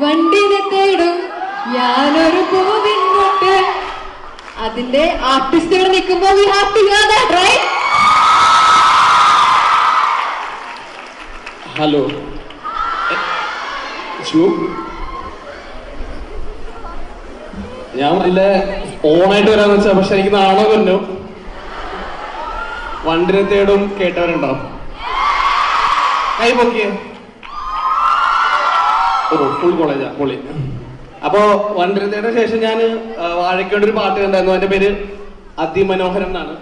വണ്ടിനെ തേടും ഞാനൊരു പൂവിങ്ങോട്ട് അതിന്റെ ആർട്ടിസ്റ്റുകൾ നിൽക്കുമ്പോൾ വി ഹിയർ റൈറ്റ് ഹലോ ഞാൻ വല്ല ഓണായിട്ട് വരാന്ന് വെച്ചാ പക്ഷെ എനിക്ക് നാണോ കൊല്ലോ വണ്ടിനെ തേടും കേട്ടവരുണ്ടോ? കൈ പൊക്കിയേ. ഓ ഫുൾ കോളേജാ പൊളി അപ്പോ വണ്ടരത്തിന് ശേഷം ഞാൻ വാഴക്കേണ്ട ഒരു പാട്ട് കണ്ടായിരുന്നു. അതിന്റെ പേര് അതിമനോഹരം എന്നാണ്.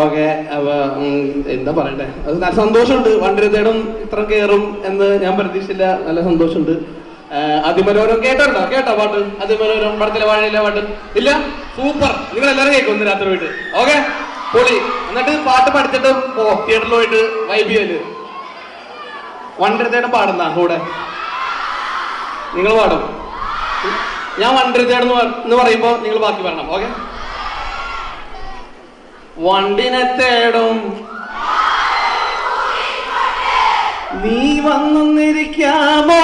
ഓക്കെ അപ്പൊ എന്താ പറയണ്ടേ? അത് നല്ല സന്തോഷമുണ്ട്. വണ്ടരത്തേടും ഇത്ര കയറും എന്ന് ഞാൻ പ്രതീക്ഷിച്ചില്ല. നല്ല സന്തോഷമുണ്ട്. അതിമനോഹരം കേട്ടോ കേട്ടോ പാട്ട്. അതിമനോഹരം പടത്തിലെ വാഴയിലെ പാട്ട്. ഇല്ല? സൂപ്പർ. നിങ്ങൾ എല്ലാവരും കേൾക്കും ഇന്ന് രാത്രി പോയിട്ട്. ഓക്കെ? പൊളി എന്നിട്ട് പാട്ട് പഠിച്ചിട്ട് തിയേറ്ററിൽ പോയിട്ട് വൈബിയൽ വണ്ടിരത്തേടും പാടുന്ന കൂടെ നിങ്ങൾ പാടും. ഞാൻ വണ്ടിരത്തേടെന്ന് എന്ന് പറയുമ്പോൾ നിങ്ങൾ ബാക്കി പറയണം ഓക്കെ വണ്ടിനെ തേടും. നീ വന്നൊന്നിരിക്കാമോ?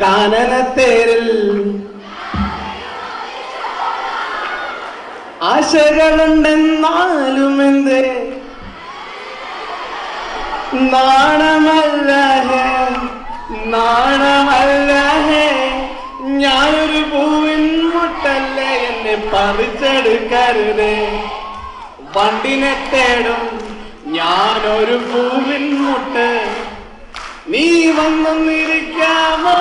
കാനനത്തേരിൽ ആശകളുണ്ടെന്നാലും എന്തേ നാണമല്ല. പറിച്ചെടുക്കരുതേ. വണ്ടിനെ തേടും ഞാനൊരു പൂവിൻ മുട്ട്. നീ വന്നൊന്നിരിക്കാമോ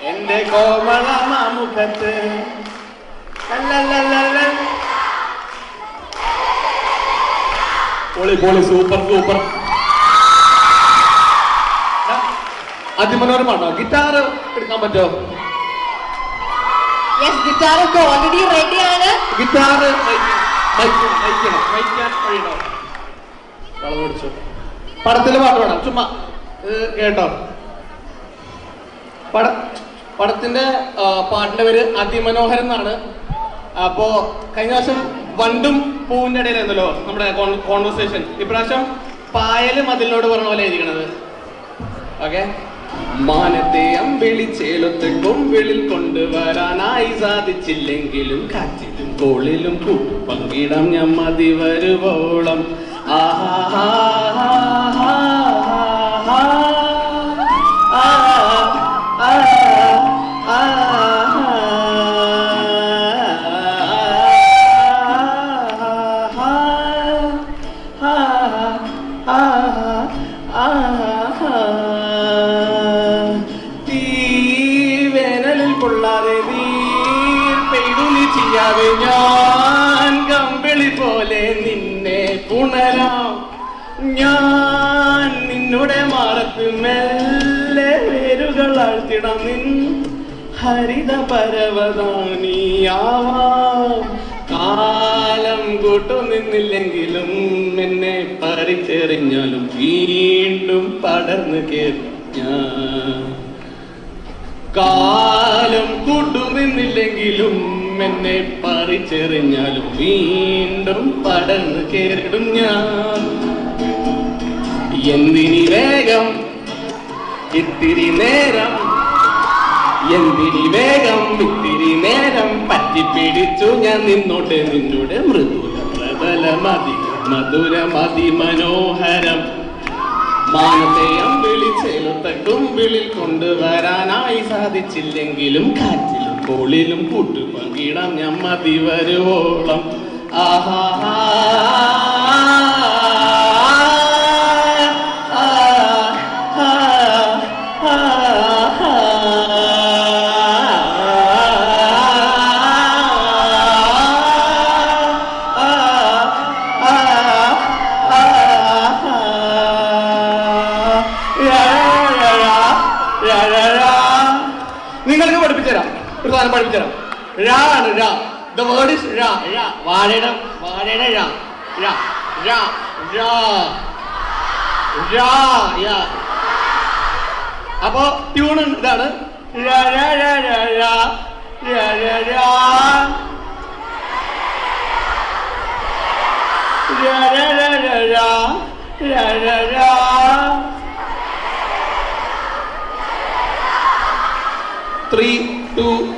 എന്റെ കോമള മാമുഖത്ത് പൊളി പൊളി സൂപ്പർ സൂപ്പർ. അതിമനോഹരമാണോ ഗിറ്റാർ എടുക്കാൻ പറ്റുമോ? യെസ് ഗിറ്റാർ ഒക്കെ ഓൾറെഡി റെഡി ആണ്. ഗിറ്റാർ പടത്തിൽ പാട്ട് വേണം ചുമ്മാ കേട്ടോ. പട പടത്തിന്റെ പാട്ടിന്റെ പേര് അതിമനോഹരം എന്നാണ്. അപ്പോ കഴിഞ്ഞ പ്രാവശ്യം വണ്ടും പൂവിന്റെ ഇടയിലായിരുന്നല്ലോ നമ്മുടെ കോൺവെർസേഷൻ ഇപ്രാവശ്യം പായൽ മതിലിനോട് പറഞ്ഞ പോലെ എഴുതിക്കണത് ഓക്കെ മാനത്തെ അമ്പിളി ചേലത്തെ കൊമ്പിളിൽ കൊണ്ടുവരാനായി സാധിച്ചില്ലെങ്കിലും കാറ്റിലും കോളിലും പങ്കിടാം ഞാൻ മതി വരുവോളം ആഹാ വേനലിൽ ചെയ്യാതെ ഞാൻ കമ്പിളി പോലെ നിന്നെ പുണരാം. ഞാൻ നിന്നുടെ മാറത്ത് മെല്ലെ വേരുകൾ ആഴ്ത്തിടാം നിൻ ഹരിത പരവതാനിയാവാം. കാലം കൂട്ടു നിന്നില്ലെങ്കിലും എന്നെ പറിച്ചെറിഞ്ഞാലും വീണ്ടും പടർന്നു കയറി ഞാൻ കാലം കൂട്ടുനിന്നില്ലെങ്കിലും എന്നെ പറിച്ചെറിഞ്ഞാലും വീണ്ടും പടന്ന് കേറിടും ഞാൻ. എന്തിനി വേഗം? ഇത്തിരി നേരം. എന്തിനി വേഗം? ഇത്തിരി നേരം. പറ്റിപ്പിടിച്ചു ഞാൻ നിന്നോട്ട് നിന്നോട് മൃദുല മധുര മതി മനോഹരം. മാനത്തെ അമ്പിളി ചേലത്ത കുമ്പിളിൽ കൊണ്ടുവരാനായി സാധിച്ചില്ലെങ്കിലും കാറ്റിലും കോളിലും കൂട്ടു പങ്കിടാം ഞാൻ മതി വരുവോളം ആഹാ. പഠിപ്പിച്ചത് രാ രാ. ദ വേർഡ് ഇസ് രാ. രാ. വാഴയുടെ രാ. രാ. രാ. രാ. രാ. യാ. അപ്പോ ട്യൂൺ ഇതാണ്. ത്രീ ടു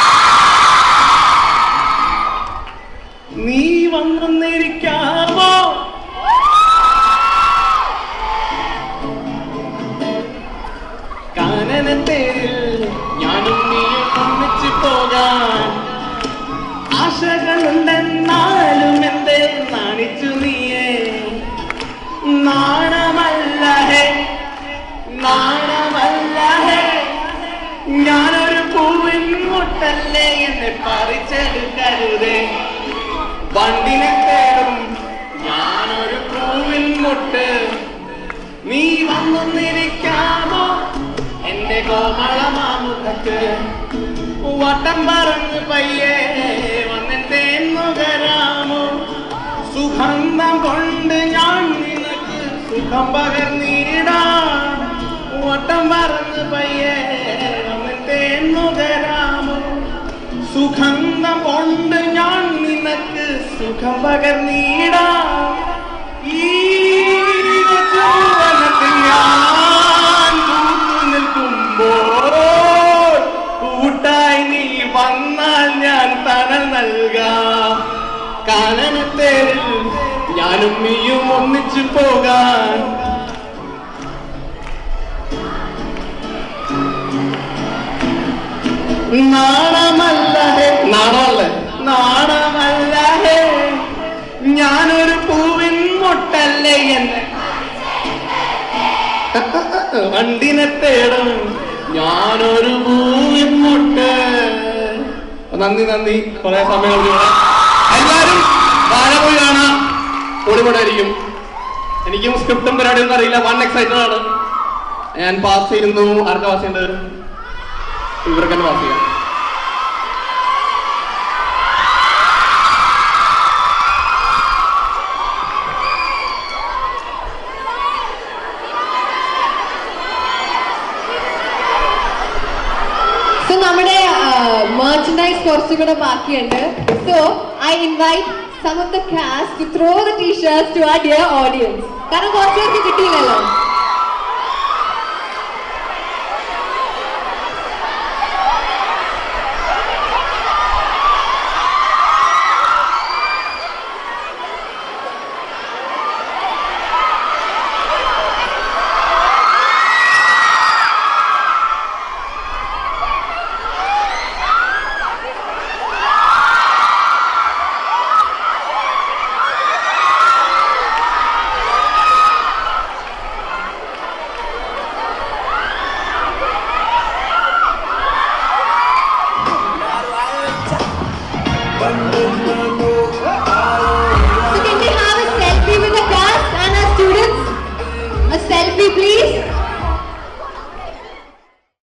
വണ്ടിനെ തേടും. ഞാനൊരു പൂവിൽ മുട്ട്. നീ വന്നൊന്നിരിക്കാമോ? എന്റെ കോമളമാമുഖത്ത്. വട്ടം പറഞ്ഞു പയ്യേ വന്നെന്തേ നുകരാമോ സുഗന്ധം കൊണ്ട് ഞാൻ നിനക്ക് സുഖം പകർന്നിടാം. വട്ടം പറഞ്ഞു പയ്യേ വന്നെന്തേ നുകരാമോ സുഗന്ധം കൊണ്ട് പകർന്നിടാം ഈ കൂട്ടായി നീ വന്നാൽ ഞാൻ തണൽ നൽകാം. കാനനത്തേരിൽ ഞാനും നീയും ഒന്നിച്ചു പോകാൻ. നാണമല്ല? നാണല്ലേ ഹേ ഞാനൊരു പൂവിൻ മുട്ടല്ലേ എന്ന്. വണ്ടിനെ തേടും. ഞാനൊരു പൂവിൻ മുട്ട. നന്ദി നന്ദി. കുറെ സമയം എല്ലാവരും വാഴ പോയി കാണാം പൊടിപൊടായിരിക്കും എനിക്കും സ്ക്രിപ്റ്റും പരിപാടിയൊന്നും അറിയില്ല. വൺ എക്സൈറ്റഡ് ആണ് ഞാൻ പാസ് ചെയ്യുന്നു. ആർക്കാ പാസ് ചെയ്യേണ്ടത് ഇവർക്കെന്നെ പാസ് ചെയ്യാം സോ നമ്മുടെ മെർച്ചൻഡൈസ് കുറച്ചുകൂടെ ബാക്കിയുണ്ട്. So I invite some of the cast to throw the T shirts to our dear audience കാരണം കുറച്ച് പേർക്ക് കിട്ടിയില്ലല്ലോ.